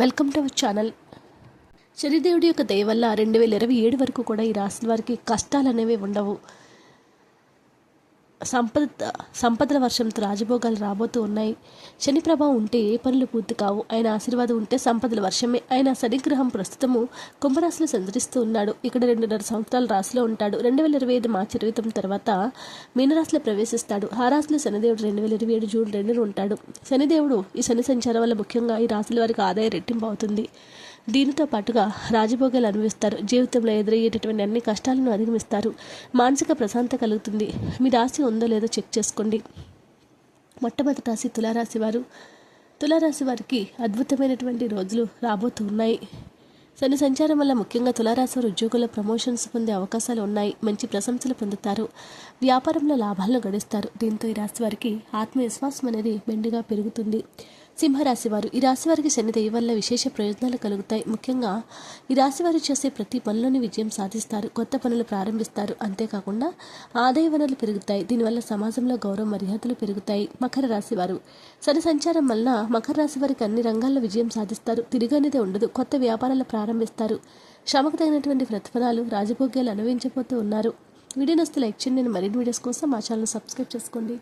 Welcome to our channel. శనిదేవుడి యొక్క దయ వల్ల రెండు వేల ఇరవై ఏడు వరకు కూడా ఈ రాశి వారికి కష్టాలు అనేవి ఉండవు. సంపద సంపదల వర్షంతో రాజభోగాలు రాబోతూ ఉన్నాయి. శని ప్రభావం ఉంటే ఏ పనులు పూర్తి కావు. ఆయన ఆశీర్వాదం ఉంటే సంపదల వర్షమే. ఆయన శనిగ్రహం ప్రస్తుతము కుంభరాశిలో సంచరిస్తూ ఉన్నాడు. ఇక్కడ రెండున్నర సంవత్సరాల రాశిలో ఉంటాడు. రెండు వేల ఇరవై ఐదు మార్చి ఇరవై తొమ్మిది తర్వాత మీనరాశిలో ప్రవేశిస్తాడు. ఆ రాశిలో శనిదేవుడు రెండు వేల ఇరవై ఏడు జూన్ రెండున ఉంటాడు. శనిదేవుడు ఈ శని సంచారం వల్ల ముఖ్యంగా ఈ రాశుల వారికి ఆదాయం రెట్టింపు అవుతుంది. దీనితో పాటుగా రాజభోగాలు అనుభవిస్తారు. జీవితంలో ఎదురయ్యేటటువంటి అన్ని కష్టాలను అధిగమిస్తారు. మానసిక ప్రశాంత కలుగుతుంది. మీ రాశి ఉందో లేదో చెక్ చేసుకోండి. మొట్టమొదటి రాశి తులారాశి వారు. తులారాశి వారికి అద్భుతమైనటువంటి రోజులు రాబోతూ ఉన్నాయి. శని సంచారం వల్ల ముఖ్యంగా తులారాశి వారు ఉద్యోగుల ప్రమోషన్స్ పొందే అవకాశాలు ఉన్నాయి. మంచి ప్రశంసలు పొందుతారు. వ్యాపారంలో లాభాలను గడిస్తారు. దీంతో ఈ రాశి వారికి ఆత్మవిశ్వాసం అనేది మెండుగా పెరుగుతుంది. సింహరాశి వారు ఈ రాశి వారికి శనిదేవి వల్ల విశేష ప్రయోజనాలు కలుగుతాయి. ముఖ్యంగా ఈ రాశి వారు చేసే ప్రతి పనిలోని విజయం సాధిస్తారు. కొత్త పనులు ప్రారంభిస్తారు. అంతేకాకుండా ఆదాయ వనరులు పెరుగుతాయి. దీనివల్ల సమాజంలో గౌరవ మర్యాదలు పెరుగుతాయి. మకర రాశి వారు శని సంచారం వలన మకర రాశి వారికి అన్ని రంగాల్లో విజయం సాధిస్తారు. తిరిగనేదే ఉండదు. కొత్త వ్యాపారాలు ప్రారంభిస్తారు. శ్రమకు తగినటువంటి ప్రతిఫలాలు రాజభోగ్యాలు అనుభవించబోతూ ఉన్నారు. వీడియో నస్తే లైక్ చేయండి. నేను మరిన్ని వీడియోస్ కోసం మా ఛానల్ సబ్స్క్రైబ్ చేసుకోండి.